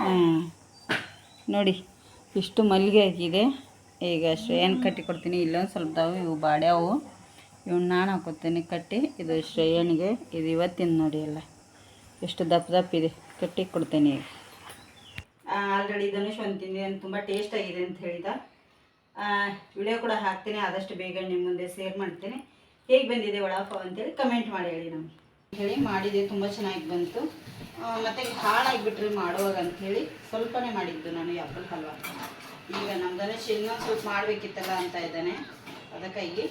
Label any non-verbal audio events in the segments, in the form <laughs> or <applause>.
ಹ್ಮ್. ನೋಡಿ, ಇಷ್ಟು ಮಲ್ಲಿಗೆ ಆಗಿದೆ ಈಗ ಶ್ರೇಯನ್ ಕಟ್ಟಿ ಕೊಡ್ತೀನಿ? ಇಲ್ಲೊಂದು ಸ್ವಲ್ಪ ದಾವು, ಇವು ಬಾಡ್ಯಾವು ಇವ್ನ ನಾನು ಹಾಕೋತೀನಿ ಕಟ್ಟಿ. ಇದು ಶ್ರೇಯನ್ಗೆ ಇದು ಇವತ್ತಿನ ನೋಡಿ ಎಲ್ಲ. ಎಷ್ಟು ದಪ್ಪ ದಪ್ಪ ಇದೆ. ಕಟ್ಟಿ ಕೊಡ್ತೀನಿ ಈಗ. ಆಲ್ರೆಡಿ ಧನುಷ್ ಒಂದು ತಿಂದಿದೆ ತುಂಬ ಟೇಸ್ಟ್ ಆಗಿದೆ ಅಂತ ಹೇಳಿದ. ವಿಡಿಯೋ ಕೂಡ ಹಾಕ್ತೀನಿ. ಆದಷ್ಟು ಬೇಗ ನಿಮ್ಮ ಮುಂದೆ ಶೇರ್ ಮಾಡ್ತೀನಿ. ಹೇಗೆ ಬಂದಿದೆ ಒಳಾಫ ಅಂತೇಳಿ ಕಮೆಂಟ್ ಮಾಡಿ ಹೇಳಿ ನಮಗೆ. ಹೇಳಿ ಮಾಡಿದೆ, ತುಂಬ ಚೆನ್ನಾಗಿ ಬಂತು. ಮತ್ತು ಹಾಳಾಗಿಬಿಟ್ರಿ ಮಾಡುವಾಗ ಅಂತ ಹೇಳಿ ಸ್ವಲ್ಪನೇ ಮಾಡಿದ್ದು ನಾನು ಆ್ಯಪಲ್ ಹಲ್ವಾ. ಈಗ ನಮ್ಮ ಗಣೇಶ್ ಇನ್ನೊಂದು ಸ್ವಲ್ಪ ಮಾಡಬೇಕಿತ್ತಲ್ಲ ಅಂತ ಇದ್ದಾನೆ. ಅದಕ್ಕಾಗಿ.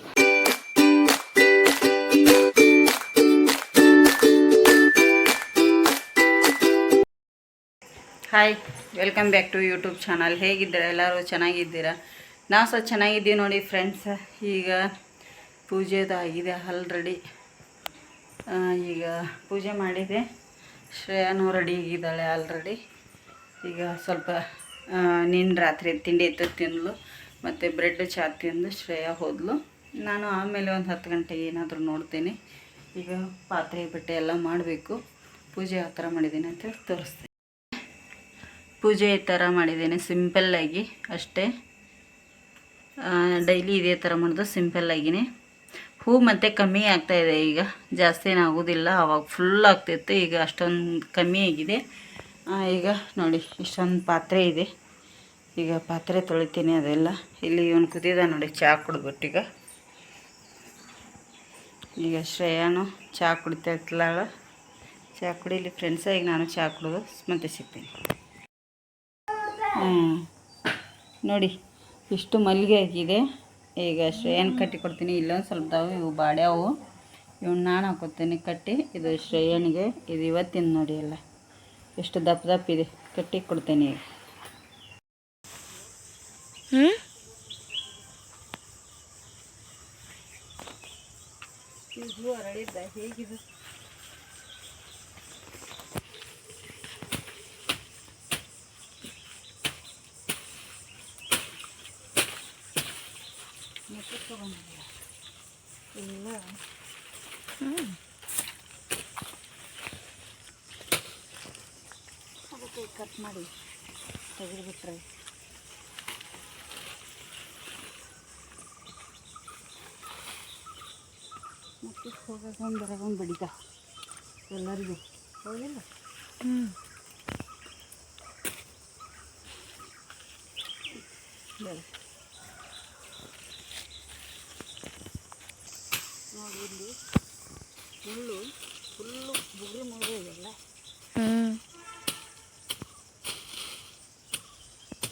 Hi welcome back to YouTube channel ಹೇಗಿದ್ದೀರಾ? ಎಲ್ಲರೂ ಚೆನ್ನಾಗಿದ್ದೀರಾ? ನಾವು ಸಹ ಚೆನ್ನಾಗಿದ್ದೀವಿ ನೋಡಿ ಫ್ರೆಂಡ್ಸ್ ಈಗ ಪೂಜೆದು ಆಗಿದೆ ಆಲ್ರೆಡಿ ಈಗ ಪೂಜೆ ಮಾಡಿದೆ. ಶ್ರೇಯಾನು ರೆಡಿ ಆಗಿದ್ದಾಳೆ ಆಲ್ರೆಡಿ ಈಗ ಸ್ವಲ್ಪ ನಿನ್ನ ರಾತ್ರಿ ತಿಂಡಿ ಇತ್ತು ತಿಂದಳು ಮತ್ತು ಬ್ರೆಡ್ ಚಾ ತಿಂದು ಶ್ರೇಯ ಹೋದ್ಲು. ನಾನು ಆಮೇಲೆ ಒಂದು ಹತ್ತು ಗಂಟೆಗೆ ಏನಾದರೂ ನೋಡ್ತೀನಿ. ಈಗ ಪಾತ್ರೆ ಬಟ್ಟೆ ಎಲ್ಲ ಮಾಡಬೇಕು. ಪೂಜೆ ಆ ಥರ ಮಾಡಿದ್ದೀನಿ ಅಂತೇಳಿ ತೋರಿಸ್ತೀನಿ. ಪೂಜೆ ಈ ಥರ ಮಾಡಿದ್ದೀನಿ ಸಿಂಪಲ್ಲಾಗಿ ಅಷ್ಟೇ. ಡೈಲಿ ಇದೇ ಥರ ಮಾಡೋದು ಸಿಂಪಲ್ಲಾಗಿನೇ ಹೂ ಮತ್ತೆ ಕಮ್ಮಿ ಆಗ್ತಾಯಿದೆ ಈಗ ಜಾಸ್ತಿ ಆಗೋದಿಲ್ಲ ಆವಾಗ ಫುಲ್ ಆಗ್ತಿತ್ತು. ಈಗ ಅಷ್ಟೊಂದು ಕಮ್ಮಿ ಆಗಿದೆ. ಈಗ ನೋಡಿ, ಇಷ್ಟೊಂದು ಪಾತ್ರೆ ಇದೆ. ಈಗ ಪಾತ್ರೆ ತೊಳಿತೀನಿ ಅದೆಲ್ಲ. ಇಲ್ಲಿ ಇವನು ಕುದಿದ ನೋಡಿ ಚಹಾ ಕುಡ್ಬಿಟ್ಟೀಗ ಈಗ. ಶ್ರೇಯಾನು ಚಹಾ ಕುಡಿತಾ ಇರ್ತಾಳ ಚಹಾ ಕುಡಿಲಿ ಫ್ರೆಂಡ್ಸ ಈಗ ನಾನು ಚಹಾ ಕುಡಿದು ಮತ್ತೆ ಸಿಗ್ತೀನಿ. ನೋಡಿ, ಇಷ್ಟು ಮಲ್ಲಿಗೆ ಆಗಿದೆ. ಈಗ ಶ್ರೇಯನ್ ಕಟ್ಟಿ ಕೊಡ್ತೀನಿ? ಇಲ್ಲೊಂದು ಸ್ವಲ್ಪ ದಾವು ಇವು ಬಾಡ್ಯಾವು ಇವ್ನ ನಾನು ಹಾಕೋತೀನಿ ಕಟ್ಟಿ. ಇದು ಶ್ರೇಯನಿಗೆ ಇದು ಇವತ್ತಿನ ನೋಡಿ ಎಲ್ಲ. ಎಷ್ಟು ದಪ್ಪ ದಪ್ಪ ಇದೆ. ಕಟ್ಟಿ ಕೊಡ್ತೀನಿ ಈಗ. ಹ್ಞೂ ಹೇಗಿದೆ? ಇಲ್ಲ ಅದಕ್ಕೆ ಕಟ್ ಮಾಡಿ ತೆಗೆದುಬಿಟ್ರೆ ಮತ್ತೆ ಹೋಗೋದೊಂದು ಬರಗೊಂದು ಬಡಿತ ಎಲ್ಲರಿಗೂ ಹೌದಿಲ್ಲ ಹ್ಞೂ ಬೇರೆ ನೋಡಿ ಇಲ್ಲಿ ಫುಲ್ಲು ಫುಲ್ಲು ಬುಗ್ರಿ ಮುಗ್ರಿ ಇದೆಲ್ಲ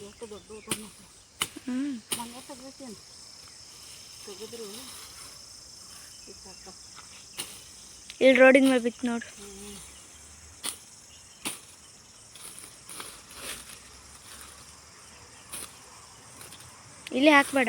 ಎಷ್ಟು ದೊಡ್ಡ ಊಟ ಮಂಗ ತೆಗ್ದೈತೇನು ತೆಗೆದ್ರು ಇಲ್ಲಿ ರೋಡಿನ ಮೇಲೆ ಬಿತ್ತು ನೋಡು. ಇಲ್ಲಿ ಹಾಕ್ಬೇಡ.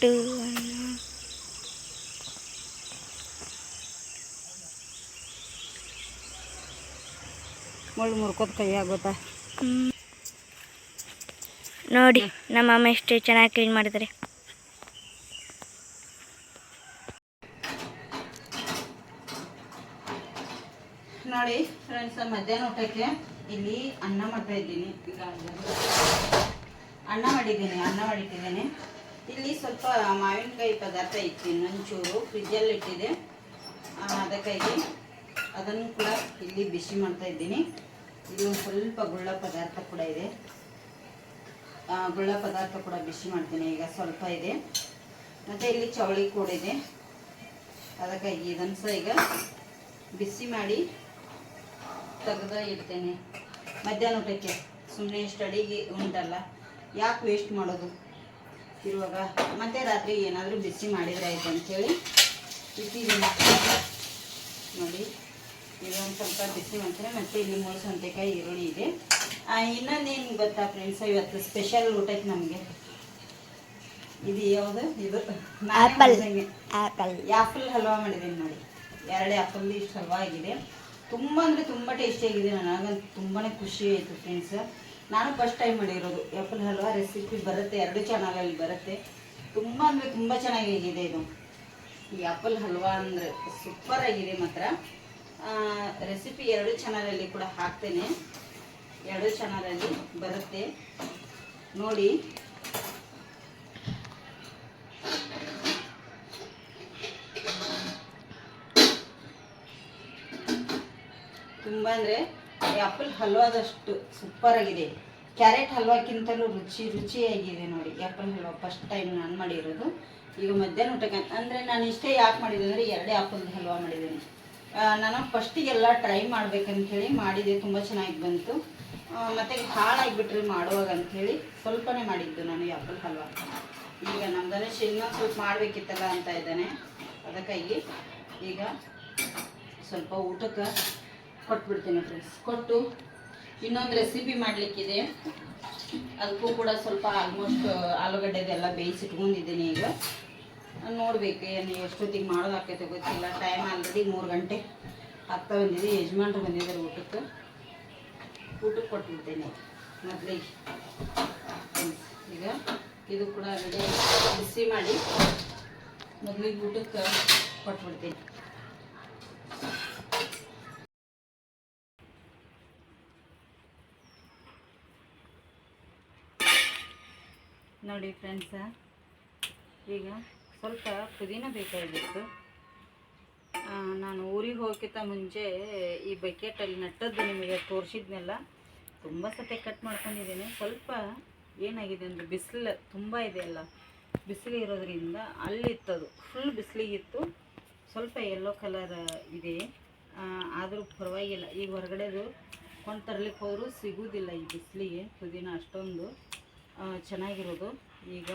ಹ್ಞೂ ಮುಳ್ಳು ಮುರ್ಕೋದು ಕೈ ಆಗೋತಾ? ನೋಡಿ ನಮ್ಮ ಅಮ್ಮ ಎಷ್ಟು ಚೆನ್ನಾಗಿ ಕ್ಲೀನ್ ಮಾಡಿದ್ದಾರೆ ನೋಡಿ ಫ್ರೆಂಡ್ಸ್ ಮಧ್ಯಾಹ್ನ ಊಟಕ್ಕೆ ಇಲ್ಲಿ ಅನ್ನ ಮಾಡ್ತಾ ಇದ್ದೀನಿ. ಈಗ ಅನ್ನ ಮಾಡಿದ್ದೀನಿ ಅನ್ನ ಮಾಡಿಟ್ಟಿದ್ದೀನಿ. ಇಲ್ಲಿ ಸ್ವಲ್ಪ ಮಾವಿನಕಾಯಿ ಪದಾರ್ಥ ಇತ್ತು, ಇನ್ನೊಂಚೂರು ಫ್ರಿಜ್ಜಲ್ಲಿ ಇಟ್ಟಿದೆ. ಅದಕ್ಕಾಗಿ ಅದನ್ನು ಕೂಡ ಇಲ್ಲಿ ಬಿಸಿ ಮಾಡ್ತಾ ಇದ್ದೀನಿ. ಇಲ್ಲಿ ಸ್ವಲ್ಪ ಗುಳ್ಳ ಪದಾರ್ಥ ಕೂಡ ಇದೆ. ಗುಳ್ಳ ಪದಾರ್ಥ ಕೂಡ ಬಿಸಿ ಮಾಡ್ತೀನಿ, ಈಗ ಸ್ವಲ್ಪ ಇದೆ. ಮತ್ತು ಇಲ್ಲಿ ಚವಳಿ ಕೂಡ ಇದೆ. ಅದಕ್ಕಾಗಿ ಇದನ್ನು ಸಹ ಈಗ ಬಿಸಿ ಮಾಡಿ ತೆಗೆದ ಇಡ್ತೇನೆ. ಮಧ್ಯಾಹ್ನ ಊಟಕ್ಕೆ. ಸುಮ್ಮನೆ ಅಡಿಗೆ ಉಂಟಲ್ಲ, ಯಾಕೆ ವೇಸ್ಟ್ ಮಾಡೋದು? ಇರುವಾಗ ಮತ್ತೆ ರಾತ್ರಿ ಏನಾದರೂ ಬಿಸಿ ಮಾಡಿದ್ರೆ ಆಯ್ತು ಅಂಥೇಳಿ ಇಟ್ಟಿದ್ದೀನಿ. ನೋಡಿ ಇದೊಂದು ಸ್ವಲ್ಪ ಬಿಸಿ ಮಾಡ್ತಾರೆ ಮತ್ತೆ ಇಲ್ಲಿ ಮೂರು ಸೌತೆಕಾಯಿ ಈರುಳ್ಳಿ ಇದೆ. ಇನ್ನೊಂದೇನು ಗೊತ್ತಾ ಫ್ರೆಂಡ್ಸ್ ಇವತ್ತು ಸ್ಪೆಷಲ್ ಊಟ ಐತೆ ನಮಗೆ. ಇದು ಯಾವುದು? ಇದು? ಆ್ಯಪಲ್ ಹಲ್ವಾ ಮಾಡಿದ್ದೀನಿ ನೋಡಿ. ಎರಡು ಆ್ಯಪಲ್ ಇಷ್ಟು ಹಲ್ವಾ ಆಗಿದೆ ತುಂಬ ಅಂದರೆ ತುಂಬ ಟೇಸ್ಟಿಯಾಗಿದೆ ನನಗಂತೂ ತುಂಬಾ ಖುಷಿ ಆಯಿತು ಫ್ರೆಂಡ್ಸ್ ನಾನು ಫಸ್ಟ್ ಟೈಮ್ ಮಾಡಿರೋದು. ಆ್ಯಪಲ್ ಹಲ್ವಾ ರೆಸಿಪಿ ಬರುತ್ತೆ, ಎರಡು ಚಾನಲಲ್ಲಿ ಬರುತ್ತೆ. ತುಂಬ ಅಂದರೆ ತುಂಬ ಚೆನ್ನಾಗಿದೆ ಇದು. ಈ ಆ್ಯಪಲ್ ಹಲ್ವಾ ಅಂದರೆ ಸೂಪರ್ ಆಗಿದೆ ಮಾತ್ರ. ರೆಸಿಪಿ ಎರಡು ಚಾನಲಲ್ಲಿ ಕೂಡ ಹಾಕ್ತೇನೆ. ಎರಡು ಚಾನಲಲ್ಲಿ ಬರುತ್ತೆ. ನೋಡಿ. ತುಂಬ ಅಂದರೆ ಆ್ಯಪಲ್ ಹಲ್ವಾದಷ್ಟು ಸೂಪರ್ ಆಗಿದೆ. ಕ್ಯಾರೆಟ್ ಹಲ್ವಾಕ್ಕಿಂತಲೂ ರುಚಿ, ರುಚಿಯಾಗಿದೆ ನೋಡಿ ಆ್ಯಪಲ್ ಹಲ್ವಾ ಫಸ್ಟ್ ಟೈಮ್ ನಾನು ಮಾಡಿರೋದು. ಈಗ ಮಧ್ಯಾಹ್ನ ಊಟಕ್ಕೆ ಅಂದರೆ ನಾನು ಇಷ್ಟೇ ಯಾಕೆ ಮಾಡಿದೆ ಅಂದರೆ ಎರಡೇ ಆ್ಯಪಲ್ ಹಲ್ವಾ ಮಾಡಿದ್ದೀನಿ. ನಾನು ಫಸ್ಟಿಗೆಲ್ಲ ಟ್ರೈ ಮಾಡ್ಬೇಕಂಥೇಳಿ ಮಾಡಿದೆ, ತುಂಬ ಚೆನ್ನಾಗಿ ಬಂತು. ಮತ್ತು ಹಾಳಾಗಿಬಿಟ್ರೆ ಮಾಡುವಾಗ ಅಂಥೇಳಿ ಸ್ವಲ್ಪನೇ ಮಾಡಿದ್ದು ನಾನು ಆ್ಯಪಲ್ ಹಲ್ವಾ. ಈಗ ನಮ್ಮ ಇನ್ನೊಂದು ಸ್ವಲ್ಪ ಮಾಡಬೇಕಿತ್ತಲ್ಲ ಅಂತ ಇದ್ದಾನೆ. ಅದಕ್ಕಾಗಿ ಈಗ ಸ್ವಲ್ಪ ಊಟಕ್ಕೆ ಕೊಟ್ಬಿಡ್ತೀನಿ ಫ್ರೆಂಡ್ಸ್ ಕೊಟ್ಟು ಇನ್ನೊಂದು ರೆಸಿಪಿ ಮಾಡಲಿಕ್ಕಿದೆ. ಅದಕ್ಕೂ ಕೂಡ ಸ್ವಲ್ಪ ಆಲ್ಮೋಸ್ಟ್ ಆಲೂಗಡ್ಡೆದೆಲ್ಲ ಬೇಯಿಸಿಟ್ಕೊಂಡಿದ್ದೀನಿ ಈಗ. ನೋಡ್ಬೇಕು ಏನು, ಎಷ್ಟೊತ್ತಿಗೆ ಮಾಡೋದಾಕೈತೆ ಗೊತ್ತಿಲ್ಲ. ಟೈಮ್ ಆಲ್ರೆಡಿ ಮೂರು ಗಂಟೆ ಆಗ್ತಾ ಬಂದಿದೆ. ಯಜಮಾನ್ರು ಬಂದಿದ್ದಾರೆ ಊಟಕ್ಕೆ. ಊಟಕ್ಕೆ ಕೊಟ್ಬಿಡ್ತೀನಿ ಮೊದಲಿಗೆ ಈಗ ಇದು ಕೂಡ ಬಿಸಿ ಮಾಡಿ ಮೊದಲಿಗೆ ಊಟಕ್ಕೆ ಕೊಟ್ಬಿಡ್ತೀನಿ. ನೋಡಿ ಫ್ರೆಂಡ್ಸ ಈಗ ಸ್ವಲ್ಪ ಪುದೀನ ಬೇಕಾಗಿತ್ತು. ನಾನು ಊರಿಗೆ ಹೋಗೋಕ್ಕಿಂತ ಮುಂಚೆ ಈ ಬಕೆಟಲ್ಲಿ ನಟ್ಟದ್ದು ನಿಮಗೆ ತೋರಿಸಿದ್ನೆಲ್ಲ, ತುಂಬ ಸತೆ ಕಟ್ ಮಾಡ್ಕೊಂಡಿದ್ದೀನಿ. ಸ್ವಲ್ಪ ಏನಾಗಿದೆ ಅಂದರೆ ಬಿಸಿಲು ತುಂಬ ಇದೆ ಅಲ್ಲ, ಬಿಸಿಲು ಇರೋದ್ರಿಂದ ಅಲ್ಲಿತ್ತದು ಫುಲ್ ಬಿಸಿಲಿಗಿತ್ತು. ಸ್ವಲ್ಪ ಯೆಲ್ಲೋ ಕಲರ್ ಇದೆ. ಆದರೂ ಪರವಾಗಿಲ್ಲ. ಈಗ ಹೊರಗಡೆದು ಕೊಂಡು ತರಲಿಕ್ಕೆ ಹೋದರೂ ಸಿಗೋದಿಲ್ಲ ಈ ಬಿಸಿಲಿಗೆ, ಪುದೀನ ಅಷ್ಟೊಂದು. ಚೆನ್ನಾಗಿರೋದು. ಈಗ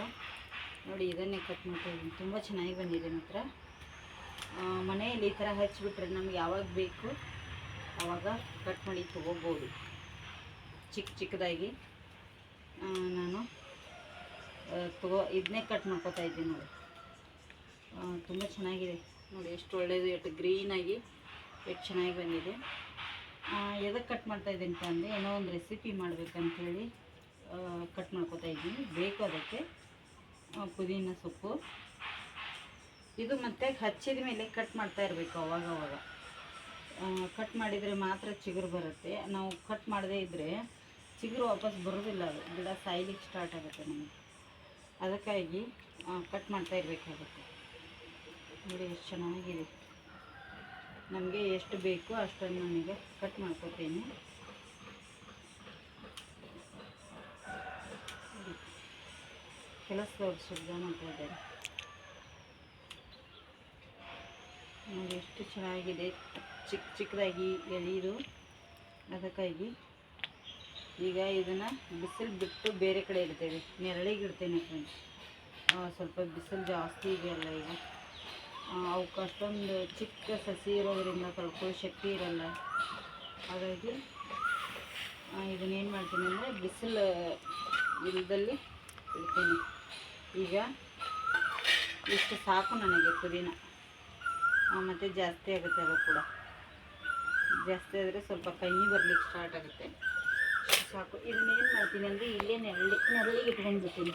ನೋಡಿ ಇದನ್ನೇ ಕಟ್ ಮಾಡ್ತಾಯಿದ್ದೀನಿ ತುಂಬ ಚೆನ್ನಾಗಿ ಬಂದಿದೆ ಮಾತ್ರ. ಮನೆಯಲ್ಲಿ ಈ ಥರ ಹಚ್ಚಿಬಿಟ್ರೆ ನಮ್ಗೆ ಯಾವಾಗ ಬೇಕು ಆವಾಗ ಕಟ್ ಮಾಡಿ ತೊಗೋಬೋದು. ಚಿಕ್ಕ ಚಿಕ್ಕದಾಗಿ. ನಾನು ತಗೋ, ಇದನ್ನೇ ಕಟ್ ಮಾಡ್ಕೊತಾ ಇದ್ದೀನಿ ನೋಡಿ. ತುಂಬ ಚೆನ್ನಾಗಿದೆ. ನೋಡಿ ಎಷ್ಟು ಒಳ್ಳೆಯದು ಎಷ್ಟು ಗ್ರೀನಾಗಿ ಎಷ್ಟು ಚೆನ್ನಾಗಿ ಬಂದಿದೆ. ಎದಕ್ಕೆ ಕಟ್ ಮಾಡ್ತಾ ಇದ್ದೀನಿ ಅಂದರೆ ಏನೋ ಒಂದು ರೆಸಿಪಿ ಮಾಡಬೇಕಂತೇಳಿ. ಕಟ್ ಮಾಡ್ಕೊತಾ ಇದ್ದೀನಿ. ಬೇಕು ಅದಕ್ಕೆ. ಪುದೀನ ಸೊಪ್ಪು. ಇದು ಮತ್ತೆ ಹಚ್ಚಿದ ಮೇಲೆ ಕಟ್ ಮಾಡ್ತಾ ಇರಬೇಕು ಅವಾಗ ಅವಾಗ ಕಟ್ ಮಾಡಿದರೆ ಮಾತ್ರ ಚಿಗುರು ಬರುತ್ತೆ. ನಾವು ಕಟ್ ಮಾಡದೇ ಇದ್ದರೆ ಚಿಗುರು ವಾಪಸ್ ಬರೋದಿಲ್ಲ ಅದು. ಗಿಡ ಸಾಯ್ಲಿಕ್ಕೆ ಸ್ಟಾರ್ಟ್ ಆಗುತ್ತೆ ನಮಗೆ. ಅದಕ್ಕಾಗಿ ಕಟ್ ಮಾಡ್ತಾ ಇರಬೇಕಾಗುತ್ತೆ ನೋಡಿ ಎಷ್ಟು ಚೆನ್ನಾಗಿದೆ. ನಮಗೆ ಎಷ್ಟು ಬೇಕು ಅಷ್ಟನ್ನು ನಾನೀಗ ಕಟ್ ಮಾಡ್ಕೊತೀನಿ. ಕೆಲಸದವ್ರು ಶಬ್ದ ಮಾಡ್ತಾ ಎಷ್ಟು ಚೆನ್ನಾಗಿದೆ. ಚಿಕ್ಕ ಚಿಕ್ಕದಾಗಿ ಎಳೀರು ಅದಕ್ಕಾಗಿ ಈಗ ಇದನ್ನು ಬಿಸಿಲು ಬಿಟ್ಟು ಬೇರೆ ಕಡೆ ಇಡ್ತೇವೆ. ನೆರಳಿಗೆ ಇಡ್ತೇನೆ ಫ್ರೆಂಡ್ಸ್ ಸ್ವಲ್ಪ ಬಿಸಿಲು ಜಾಸ್ತಿ ಇದೆಯಲ್ಲ ಈಗ. ಅವಕ್ಕೆ ಅಷ್ಟೊಂದು ಚಿಕ್ಕ ಸಸಿ ಇರೋದ್ರಿಂದ ಕಳ್ಕೊಳ್ಳೋ ಶಕ್ತಿ ಇರಲ್ಲ. ಹಾಗಾಗಿ ಇದನ್ನೇನು ಮಾಡ್ತೀನಿ ಅಂದರೆ ಬಿಸಿಲು ಇಲ್ಲದಲ್ಲಿ ಇಡ್ತೀನಿ. ಈಗ ಇಷ್ಟು ಸಾಕು ನನಗೆ ಪುದೀನ. ಮತ್ತು ಜಾಸ್ತಿ ಆಗುತ್ತೆ ಅದು ಕೂಡ. ಜಾಸ್ತಿ ಆದರೆ ಸ್ವಲ್ಪ ಕಹಿ ಬರ್ಲಿಕ್ಕೆ ಸ್ಟಾರ್ಟ್ ಆಗುತ್ತೆ. ಸಾಕು. ಇದನ್ನೇನು ಮಾಡ್ತೀನಿ ಅಂದರೆ ಇಲ್ಲೇ ನೆರಳಿ, ನೆರಳಿಗೆ ಇಟ್ಕೊಂಡ್ಬಿಡ್ತೀನಿ.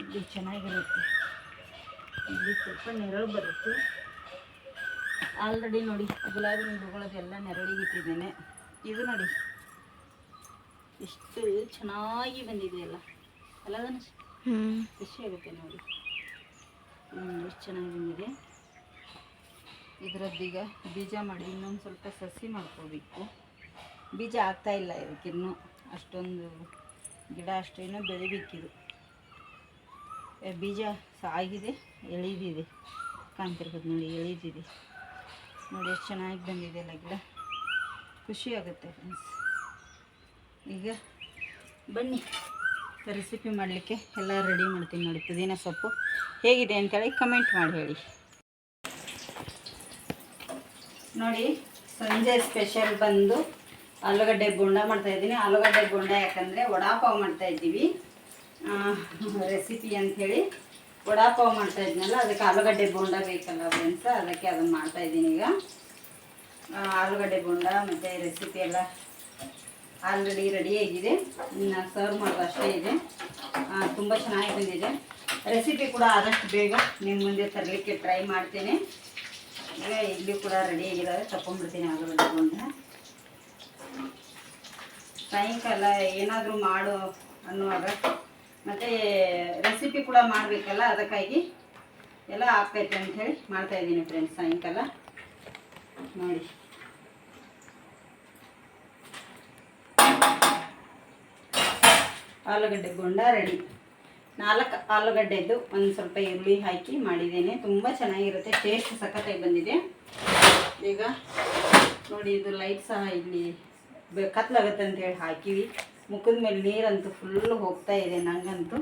ಇದು ಚೆನ್ನಾಗಿರುತ್ತೆ. ಇಲ್ಲಿ ಸ್ವಲ್ಪ ನೆರಳು ಬರುತ್ತೆ. ಆಲ್ರೆಡಿ ನೋಡಿ, ಗುಲಾಬಿ ಹೂಗಳದೆಲ್ಲ ನೆರಳಿಗೆ ಇಟ್ಟಿದ್ದೇನೆ. ಇದು ನೋಡಿ. ಎಷ್ಟು ಚೆನ್ನಾಗಿ ಬಂದಿದೆಯಲ್ಲ. ಅಲ್ಲ ಖುಷಿ ಆಗುತ್ತೆ ನೋಡಿ. ಎಷ್ಟು ಚೆನ್ನಾಗಿ ಬಂದಿದೆ. ಇದರದ್ದೀಗ ಬೀಜ ಮಾಡಿ ಇನ್ನೊಂದು ಸ್ವಲ್ಪ ಸಸಿ ಮಾಡ್ಕೋಬೇಕು. ಬೀಜ ಆಗ್ತಾ ಇಲ್ಲ ಇದಕ್ಕಿನ್ನೂ ಅಷ್ಟೊಂದು ಗಿಡ ಅಷ್ಟೇನೋ ಬೆಳಿಬೇಕಿದು. ಬೀಜ ಆಗಿದೆ ಎಳಿದಿದೆ. ಕಾಣ್ತಿರ್ಬೋದು ನೋಡಿ, ಎಳಿದಿದೆ. ನೋಡಿ, ಎಷ್ಟು ಚೆನ್ನಾಗಿ ಬಂದಿದೆ ಅಲ್ಲ ಗಿಡ. ಖುಷಿ ಆಗುತ್ತೆ ಫ್ರೆಂಡ್ಸ್ ಈಗ ಬನ್ನಿ. ರೆಸಿಪಿ ಮಾಡಲಿಕ್ಕೆ ಎಲ್ಲ ರೆಡಿ ಮಾಡ್ತೀನಿ ನೋಡಿ, ಪುದೀನ ಸೊಪ್ಪು. ಹೇಗಿದೆ ಅಂತೇಳಿ ಕಮೆಂಟ್ ಮಾಡಿ ಹೇಳಿ. ನೋಡಿ, ಸಂಜೆ ಸ್ಪೆಷಲ್ ಬಂದು ಆಲೂಗಡ್ಡೆ ಬೋಂಡ ಮಾಡ್ತಾ ಇದ್ದೀನಿ. ಆಲೂಗಡ್ಡೆ ಬೋಂಡ ಯಾಕಂದರೆ ವಡಾಪಾವ್ ಮಾಡ್ತಾ ಇದ್ದೀವಿ. ರೆಸಿಪಿ ಅಂಥೇಳಿ ವಡಾಪಾವ್ ಮಾಡ್ತಾ ಇದ್ನಲ್ಲ, ಅದಕ್ಕೆ ಆಲೂಗಡ್ಡೆ ಬೋಂಡ ಬೇಕಲ್ಲ ಫ್ರೆಂಡ್ಸ್ ಅದಕ್ಕೆ ಅದನ್ನು ಮಾಡ್ತಾ ಇದ್ದೀನಿ ಈಗ. ಆಲೂಗಡ್ಡೆ ಬೋಂಡ ಮತ್ತು ರೆಸಿಪಿ ಎಲ್ಲ ಆಲ್ರೆಡಿ ರೆಡಿ ಆಗಿದೆ. ಇನ್ನು ಸರ್ವ್ ಮಾಡೋದು ಅಷ್ಟೇ ಇದೆ. ತುಂಬ ಚೆನ್ನಾಗಿ ಬಂದಿದೆ. ರೆಸಿಪಿ ಕೂಡ ಆದಷ್ಟು ಬೇಗ ನಿಮ್ಮ ಮುಂದೆ ತರಲಿಕ್ಕೆ ಟ್ರೈ ಮಾಡ್ತೇನೆ. ಈಗ ಇಡ್ಲಿ ಕೂಡ ರೆಡಿ ಆಗಿದ್ದಾವೆ ತಗೊಂಡ್ಬಿಡ್ತೀನಿ ಆಲೂಗಡ್ಡೆ ಒಂದು ಸಾಯಂಕಾಲ ಏನಾದರೂ ಮಾಡು ಅನ್ನುವಾಗ, ಮತ್ತು ರೆಸಿಪಿ ಕೂಡ ಮಾಡಬೇಕಲ್ಲ ಅದಕ್ಕಾಗಿ ಎಲ್ಲ ಆಗ್ತೈತೆ ಅಂಥೇಳಿ ಮಾಡ್ತಾಯಿದ್ದೀನಿ ಫ್ರೆಂಡ್ಸ್ ಸಾಯಂಕಾಲ. ನೋಡಿ. ಆಲೂಗಡ್ಡೆ ಬೋಂಡ ರೆಡಿ. ನಾಲ್ಕು ಆಲೂಗಡ್ಡೆದ್ದು ಒಂದು ಸ್ವಲ್ಪ ಈರುಳ್ಳಿ ಹಾಕಿ ಮಾಡಿದ್ದೇನೆ. ತುಂಬ ಚೆನ್ನಾಗಿರುತ್ತೆ ಟೇಸ್ಟ್ ಸಖತ್ತಾಗಿ ಬಂದಿದೆ. ಈಗ ನೋಡಿ, ಇದು ಲೈಟ್ ಸಹ ಇಲ್ಲಿ ಅಂತ ಅಂತೇಳಿ ಹಾಕಿವಿ. ಮುಖದ ಮೇಲೆ ನೀರಂತೂ ಫುಲ್ ಹೋಗ್ತಾ ಇದೆ ನನಗಂತೂ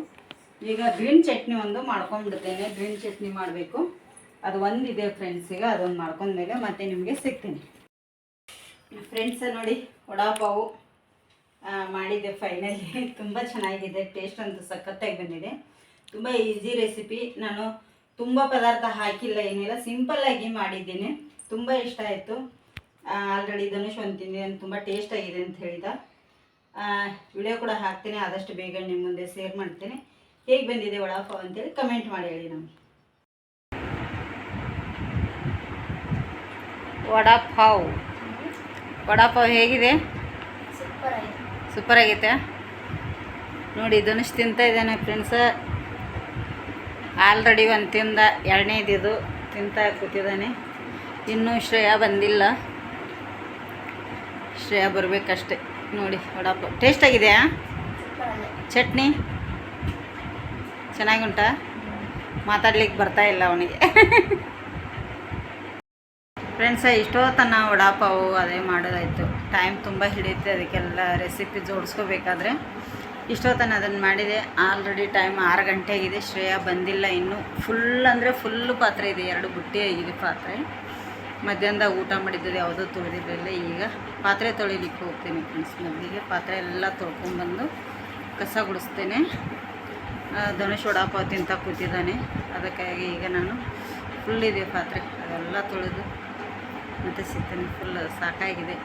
ಈಗ ಗ್ರೀನ್ ಚಟ್ನಿ ಒಂದು ಮಾಡ್ಕೊಂಡ್ಬಿಡ್ತೇನೆ. ಗ್ರೀನ್ ಚಟ್ನಿ ಮಾಡಬೇಕು. ಅದು ಒಂದಿದೆ ಫ್ರೆಂಡ್ಸ್ ಈಗ, ಅದೊಂದು ಮಾಡ್ಕೊಂಡ್ಮೇಲೆ ಮತ್ತೆ ನಿಮಗೆ ಸಿಗ್ತೀನಿ. ಫ್ರೆಂಡ್ಸ ನೋಡಿ, ವಡಾಪಾವು. ಮಾಡಿದ್ದೆ ಫೈನಲಿ <laughs> ತುಂಬ ಚೆನ್ನಾಗಿದೆ ಟೇಸ್ಟ್ ಅಂತೂ ಸಖತ್ತಾಗಿ ಬಂದಿದೆ. ತುಂಬ ಈಸಿ ರೆಸಿಪಿ ನಾನು ತುಂಬ ಪದಾರ್ಥ ಹಾಕಿಲ್ಲ ಏನಿಲ್ಲ ಸಿಂಪಲ್ಲಾಗಿ ಮಾಡಿದ್ದೀನಿ. ತುಂಬ ಇಷ್ಟ ಆಯಿತು. ಆಲ್ರೆಡಿ ಧನುಷ್ ಒಂದು ಅಂತ ತುಂಬ ಟೇಸ್ಟ್ ಆಗಿದೆ ಅಂತ ಹೇಳಿದ. ವಿಡಿಯೋ ಕೂಡ ಹಾಕ್ತೀನಿ ಆದಷ್ಟು ಬೇಗ ನಿಮ್ಮ ಮುಂದೆ ಶೇರ್ ಮಾಡ್ತೇನೆ. ಹೇಗೆ ಬಂದಿದೆ ವಡಾಪಾವ್ ಅಂತೇಳಿ ಕಮೆಂಟ್ ಮಾಡಿ ಹೇಳಿ ನಮಗೆ. ವಡಾಪಾವ್. ವಡಾಪಾವ್ ಹೇಗಿದೆ? ಸೂಪರ್ ಆಗಿದೆ. ಸೂಪರ್ ಆಗೈತೆ. ನೋಡಿ ಧನುಷ್ ತಿಂತಾ ಇದ್ದಾನೆ ಫ್ರೆಂಡ್ಸ ಆಲ್ರೆಡಿ ಒಂದು ತಿಂದ ಎರಡನೇದಿದು ತಿಂತಾ ಕೂತಿದ್ದಾನೆ. ಇನ್ನೂ ಶ್ರೇಯಾ ಬಂದಿಲ್ಲ. ಶ್ರೇಯಾ ಬರಬೇಕಷ್ಟೆ. ನೋಡಿ, ವಡಾಪ. ಟೇಸ್ಟ್ ಆಗಿದೆಯಾ ಚಟ್ನಿ? ಚೆನ್ನಾಗುಂಟಾ? ಮಾತಾಡ್ಲಿಕ್ಕೆ ಬರ್ತಾ ಇಲ್ಲ ಅವನಿಗೆ. <laughs> ಫ್ರೆಂಡ್ಸ ಇಷ್ಟೊತ್ತನ ವಡಾಪಾವು ಅದೇ ಮಾಡೋದಾಯಿತು. ಟೈಮ್ ತುಂಬ ಹಿಡಿಯುತ್ತೆ, ಅದಕ್ಕೆಲ್ಲ ರೆಸಿಪಿ ಜೋಡಿಸ್ಕೋಬೇಕಾದ್ರೆ. ಇಷ್ಟೊತ್ತನ ಅದನ್ನು ಮಾಡಿದೆ. ಆಲ್ರೆಡಿ ಟೈಮ್ ಆರು ಗಂಟೆ ಆಗಿದೆ ಶ್ರೇಯಾ ಬಂದಿಲ್ಲ ಇನ್ನೂ. ಫುಲ್ ಅಂದರೆ ಫುಲ್ಲು ಪಾತ್ರೆ ಇದೆ. ಎರಡು ಬುಟ್ಟಿ ಆಗಿದೆ ಪಾತ್ರೆ. ಮಧ್ಯಾಹ್ನದಾಗ ಊಟ ಮಾಡಿದ್ದದು ಯಾವುದೋ ತೊಳೆದಿರಲಿಲ್ಲ. ಈಗ ಪಾತ್ರೆ ತೊಳಿಲಿಕ್ಕೆ ಹೋಗ್ತೀನಿ ಫ್ರೆಂಡ್ಸ್ ಮೊದಲಿಗೆ ಪಾತ್ರೆ ಎಲ್ಲ ತೊಳ್ಕೊಂಡ್ಬಂದು ಕಸ ಗುಡಿಸ್ತೇನೆ. ಧನುಷ್ ವಡಾಪಾವ್ ತಿಂತ ಕೂತಿದ್ದಾನೆ. ಅದಕ್ಕಾಗಿ ಈಗ ನಾನು ಫುಲ್ ಇದೆ ಪಾತ್ರೆ. ಅದೆಲ್ಲ ತೊಳೆದು ಮತ್ತು ಸಿಗ್ತೇನೆ. ಫುಲ್ ಸಾಕಾಗಿದೆ.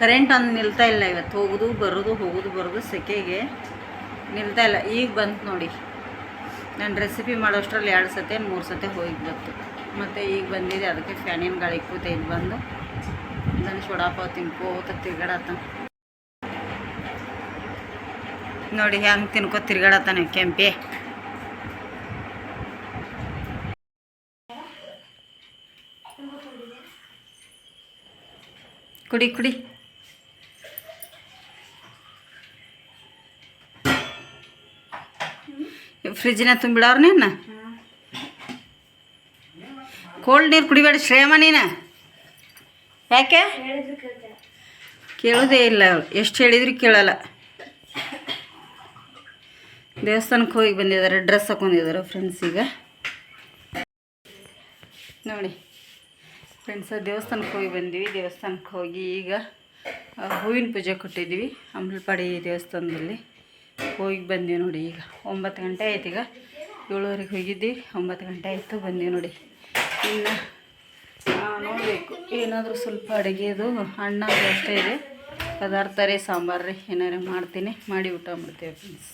ಕರೆಂಟ್ ಒಂದು ನಿಲ್ತಾ ಇಲ್ಲ ಇವತ್ತು. ಹೋಗೋದು, ಬರೋದು ಹೋಗೋದು, ಬರೋದು, ಸೆಕೆಗೆ ನಿಲ್ತಾ ಇಲ್ಲ. ಈಗ ಬಂತು ನೋಡಿ. ನಾನು ರೆಸಿಪಿ ಮಾಡೋಷ್ಟರಲ್ಲಿ ಎರಡು ಸತಿ, ಮೂರು ಸತಿ ಹೋಗಿ ಬಂತು ಮತ್ತು ಈಗ ಬಂದಿದೆ, ಅದಕ್ಕೆ ಫ್ಯಾನಿನ ಗಾಳಿ ಕೂತೈದು ಬಂದು ನಾನು ವಡಾಪಾವ್ ತಿನ್ಕೋತ ತಿರ್ಗಾಡತ್ತ ನೋಡಿ ಹೆಂಗೆ ತಿನ್ಕೋ ತಿರ್ಗಾಡತ್ತಾನೆ ಕೆಂಪೆ. ಕುಡಿ ಕುಡಿ. ಫ್ರಿಜ್ನ ತುಂಬಿಡವ್ರನೇನ ಕೋಲ್ಡ್ ನೀರು ಕುಡಿಬೇಡ ಶ್ರೇಮ ನೀನು. ಯಾಕೆ? ಕೇಳೋದೇ ಇಲ್ಲ ಅವಳು ಎಷ್ಟು ಹೇಳಿದ್ರು ಕೇಳಲ್ಲ. ದೇವಸ್ಥಾನಕ್ಕೆ ಹೋಗಿ ಬಂದಿದ್ದಾರೆ, ಡ್ರೆಸ್ ಹಾಕೊಂಡಿದ್ದಾರೆ ಫ್ರೆಂಡ್ಸ್ ಈಗ. ನೋಡಿ, ಫ್ರೆಂಡ್ಸ್, ದೇವಸ್ಥಾನಕ್ಕೆ ಹೋಗಿ ಬಂದ್ವಿ. ದೇವಸ್ಥಾನಕ್ಕೆ ಹೋಗಿ ಈಗ ಹೂವಿನ ಪೂಜೆ ಕೊಟ್ಟಿದ್ವಿ. ಅಂಬಲಪಾಡಿ ದೇವಸ್ಥಾನದಲ್ಲಿ. ಹೋಗಿ ಬಂದ್ವಿ ನೋಡಿ ಈಗ. ಒಂಬತ್ತು ಗಂಟೆ ಆಯ್ತು ಈಗ. ಏಳುವರೆಗೆ ಹೋಗಿದ್ವಿ. ಒಂಬತ್ತು ಗಂಟೆ ಆಯಿತು ಬಂದ್ವಿ ನೋಡಿ. ಇನ್ನು ನೋಡಬೇಕು. ಏನಾದರೂ ಸ್ವಲ್ಪ ಅಡುಗೆದು ಅಣ್ಣ ಅಷ್ಟೇ ಇದೆ. ಪದಾರ್ಥ ರೀ, ಸಾಂಬಾರು ರೀ ಏನಾರು ಮಾಡ್ತೀನಿ. ಮಾಡಿ ಊಟ ಮಾಡ್ತೇವೆ ಫ್ರೆಂಡ್ಸ್